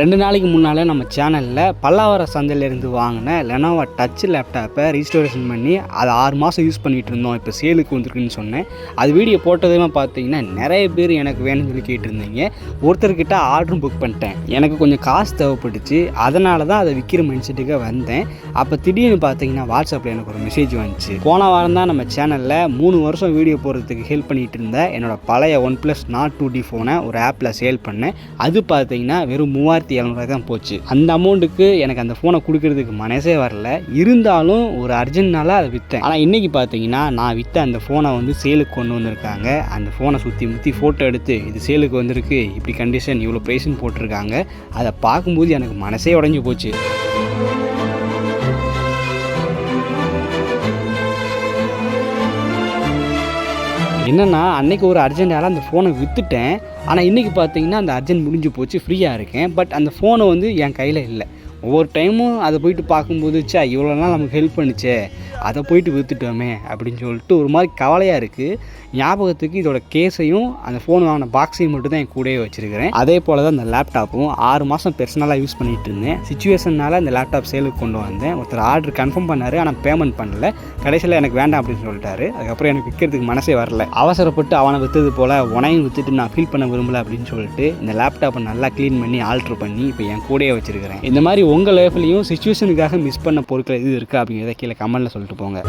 ரெண்டு நாளைக்கு முன்னால் நம்ம சேனலில் பல்லாவர சந்தையிலேருந்து வாங்கின லெனோவா டச் லேப்டாப்பை ரீஸ்டோரேஷன் பண்ணி அதை ஆறு மாதம் யூஸ் பண்ணிகிட்டு இருந்தோம். இப்போ சேலுக்கு வந்துருக்குன்னு சொன்னேன். அது வீடியோ போட்டதுமே பார்த்தீங்கன்னா நிறைய பேர் எனக்கு வேணும்னு சொல்லி கேட்டிருந்தீங்க. ஒருத்தர்கிட்ட ஆர்டரும் புக் பண்ணிட்டேன். எனக்கு கொஞ்சம் காசு தேவைப்பட்டுச்சு. அதனால தான் அதை விற்கிற மைண்ட் வந்தேன். அப்போ திடீர்னு பார்த்தீங்கன்னா வாட்ஸ்அப்பில் எனக்கு ஒரு மெசேஜ் வந்துச்சு. போன வாரம் தான் நம்ம சேனலில் மூணு வருஷம் வீடியோ போடுறதுக்கு ஹெல்ப் பண்ணிகிட்டு இருந்த என்னோட பழைய OnePlus Nord two T ஃபோனை ஒரு ஆப்பில் சேல் பண்ணேன். அது பார்த்தீங்கன்னா வெறும் மூவாயிரம் மூவாயிரத்தி எழுநூறுவா தான் போச்சு. அந்த அமௌண்ட்டுக்கு எனக்கு அந்த ஃபோனை கொடுக்கறதுக்கு மனசே வரல. இருந்தாலும் ஒரு அர்ஜென்ட்னால அதை விற்றேன் ஆனால் இன்றைக்கி பார்த்தீங்கன்னா நான் விற்ற அந்த ஃபோனை வந்து சேலுக்கு கொண்டு வந்திருக்காங்க. அந்த ஃபோனை சுற்றி முற்றி ஃபோட்டோ எடுத்து இது சேலுக்கு வந்திருக்கு. இப்படி கண்டிஷன் இவ்வளோ ப்ரைஸ்ன்னு போட்டிருக்காங்க. அதை பார்க்கும்போது எனக்கு மனசே உடஞ்சி போச்சு. என்னென்னா அன்னைக்கு ஒரு அர்ஜென்டால அந்த ஃபோனை விற்றுட்டேன் ஆனால் இன்றைக்கி பார்த்தீங்கன்னா அந்த அர்ஜென்ட் முடிஞ்சு போச்சு ஃப்ரீயாக இருக்கேன். பட் அந்த ஃபோனை வந்து என் கையில் இல்லை. ஒவ்வொரு டைமும் அதை போயிட்டு பார்க்கும்போது சே இவ்வளோ நாள் நமக்கு ஹெல்ப் பண்ணுச்சே அதை போயிட்டு விற்றுட்டோமே அப்படின்னு சொல்லிட்டு ஒரு மாதிரி கவலையாக இருக்குது ஞாபகத்துக்கு இதோட கேஸையும் அந்த ஃபோன் வாங்கின பாக்ஸையும் மட்டும் தான் என் கூடயே வச்சுருக்கிறேன். அதே போல் தான் அந்த லேப்டாப்பும் ஆறு மாதம் பெர்சனலாக யூஸ் பண்ணிகிட்டு இருந்தேன். சுச்சுவேஷனால் அந்த லேப்டாப் சேலுக்கு கொண்டு வந்தேன். ஒருத்தர் ஆர்டர் கன்ஃபார்ம் பண்ணார் ஆனால் பேமெண்ட் பண்ணல. கடைசியில் எனக்கு வேண்டாம் அப்படின்னு சொல்லிட்டாரு. அதுக்கப்புறம் எனக்கு விற்கிறதுக்கு மனசே வரல. அவசரப்பட்டு அவனை விற்றது போல் உனையும் விற்றுட்டு நான் ஃபீல் பண்ண விரும்பல அப்படின்னு சொல்லிட்டு இந்த லேப்டாப்பை நல்லா க்ளீன் பண்ணி ஆல்ட்ரு பண்ணி இப்போ என் கூடயே வச்சுருக்கிறேன். இந்த மாதிரி உங்கள் லைஃப்லையும் சுச்சுவேஷனுக்காக மிஸ் பண்ண பொருட்கள் இது இருக்குது அப்படிங்கிறத கீழே கமெண்ட்டில் சொல்லிட்டு போங்க.